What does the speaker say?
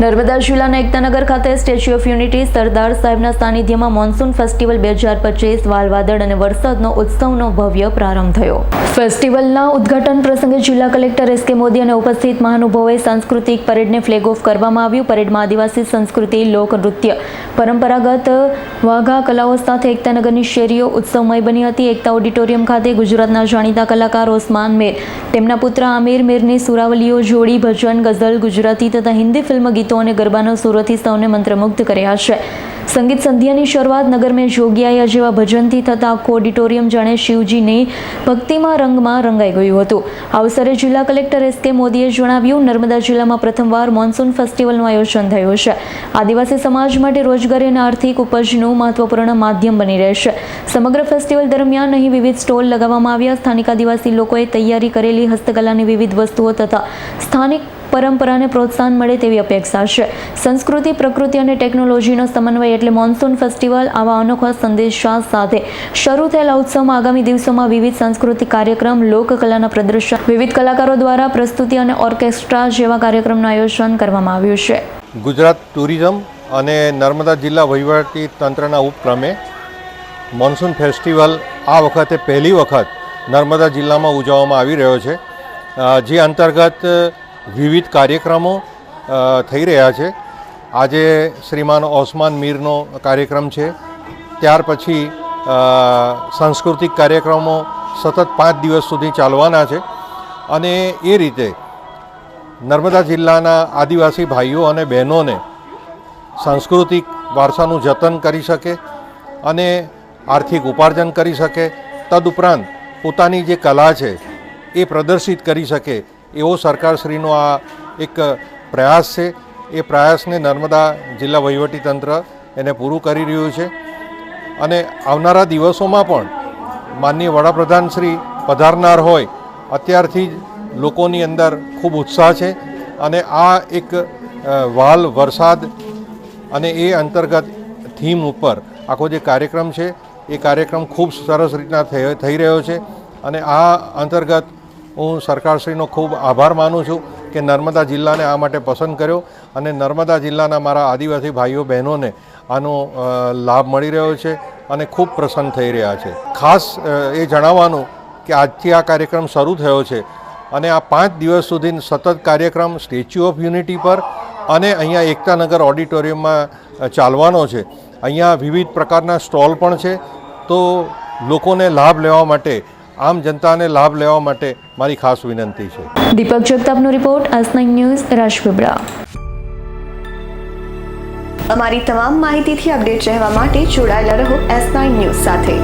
નર્મદા જિલ્લાના એકતાનગર ખાતે statue of unity સરદાર સાહેબના સાનિધ્યમાં મોન્સૂન ફેસ્ટિવલ બે હજાર પચીસ, વાલવાદળ અને વરસાદનો ઉત્સવનો ભવ્ય પ્રારંભ થયો. ફેસ્ટિવલના ઉદ્ઘાટન પ્રસંગે જિલ્લા કલેક્ટર એસ કે મોદી અને ઉપસ્થિત મહાનુભાવોએ સાંસ્કૃતિક પરેડને ફ્લેગ ઓફ કરવામાં આવ્યું. પરેડમાં આદિવાસી સંસ્કૃતિ, લોકનૃત્ય, પરંપરાગત વાઘા કલાઓ સાથે એકતાનગરની શેરીઓ ઉત્સવમય બની હતી. એકતા ઓડિટોરિયમ ખાતે ગુજરાતના જાણીતા કલાકાર ઓસમાન મેર, તેમના પુત્ર આમિર મેરની સુરાવલીઓ જોડી, ભજન, ગઝલ, ગુજરાતી તથા હિન્દી ફિલ્મ ગીતો અને ગરબાનો સુરથી સૌને મંત્રમુગ્ધ કર્યા છે. સંગીત સંધ્યાની શરૂઆત નગર મેં જોગિયાયા જેવા ભજનથી થતા આખું ઓડિટોરિયમ જાણે શિવજીની ભક્તિમાં રંગમાં રંગાઈ ગયું હતું. આ અવસરે જિલ્લા કલેક્ટર એસ કે મોદીએ જણાવ્યું, નર્મદા જિલ્લામાં પ્રથમવાર મોન્સૂન ફેસ્ટિવલનું આયોજન થયું છે. આદિવાસી સમાજ માટે રોજગારી અને આર્થિક ઉપજનું મહત્વપૂર્ણ માધ્યમ બની રહેશે. સમગ્ર ફેસ્ટિવલ દરમિયાન અહીં વિવિધ સ્ટોલ લગાવવામાં આવ્યા. સ્થાનિક આદિવાસી લોકોએ તૈયારી કરેલી હસ્તકલાની વિવિધ વસ્તુઓ તથા સ્થાનિક પરંપરાને પ્રોત્સાહન મળે તેવી અપેક્ષા છે. સંસ્કૃતિ, પ્રકૃતિ અને ટેકનોલોજીનો સમન્વય એટલે મોન્સૂન ફેસ્ટિવલ આવા અનોખા સંદેશા સાથે શરૂ થયેલા ઉત્સવમાં આગામી દિવસોમાં વિવિધ સાંસ્કૃતિક કાર્યક્રમ, લોકકલાના પ્રદર્શન, વિવિધ કલાકારો દ્વારા પ્રસ્તુતિ અને ઓર્કેસ્ટ્રા જેવા કાર્યક્રમનું આયોજન કરવામાં આવ્યું છે. ગુજરાત ટુરિઝમ અને નર્મદા જિલ્લા વહીવટી તંત્રના ઉપક્રમે મોન્સૂન ફેસ્ટિવલ આ વખતે પહેલી વખત નર્મદા જિલ્લામાં ઉજવવામાં આવી રહ્યો છે. જે અંતર્ગત વિવિધ કાર્યક્રમો થઈ રહ્યા છે. આજે શ્રીમાન ઓસમાન મીરનો કાર્યક્રમ છે. ત્યાર પછી સાંસ્કૃતિક કાર્યક્રમો સતત પાંચ દિવસ સુધી ચાલવાના છે. અને એ રીતે નર્મદા જિલ્લાના આદિવાસી ભાઈઓ અને બહેનોને સાંસ્કૃતિક વારસાનું જતન કરી શકે અને આર્થિક ઉપાર્જન કરી શકે. તદુપરાંત પોતાની જે કલા છે એ પ્રદર્શિત કરી શકે એવો સરકારશ્રીનો આ એક પ્રયાસ છે. એ પ્રયાસને નર્મદા જિલ્લા વહીવટીતંત્ર એને પૂરું કરી રહ્યું છે. અને આવનારા દિવસોમાં પણ માનનીય વડાપ્રધાન શ્રી પધારનાર હોય અત્યારથી જ લોકોની અંદર ખૂબ ઉત્સાહ છે. અને આ એક વાલ વરસાદ અને એ અંતર્ગત થીમ ઉપર આખો જે કાર્યક્રમ છે, એ કાર્યક્રમ ખૂબ સરસ રીતના થઈ રહ્યો છે. અને આ અંતર્ગત હું સરકારશ્રીનો ખૂબ આભાર માનું છું કે નર્મદા જિલ્લાને આ માટે પસંદ કર્યો અને નર્મદા જિલ્લાના મારા આદિવાસી ભાઈઓ, બહેનોને આનો લાભ મળી રહ્યો છે અને ખૂબ પ્રસન્ન થઈ રહ્યા છે. ખાસ એ જણાવવાનું કે આજથી આ કાર્યક્રમ શરૂ થયો છે અને આ પાંચ દિવસ સુધી સતત કાર્યક્રમ સ્ટેચ્યુ ઓફ યુનિટી પર અને અહીંયા એકતાનગર ઓડિટોરિયમમાં ચાલવાનો છે. અહીંયા વિવિધ પ્રકારના સ્ટોલ પણ છે. તો લોકોને લાભ લેવા માટે, આમ જનતાને લાભ લેવા માટે મારી ખાસ વિનંતી છે. દીપક જગતાપનો રિપોર્ટ નાઇન ન્યૂઝ, રાજપીપળા. અમારી તમામ માહિતીથી અપડેટ રહેવા માટે જોડાયેલા રહો એસ નાઇન ન્યૂઝ સાથે.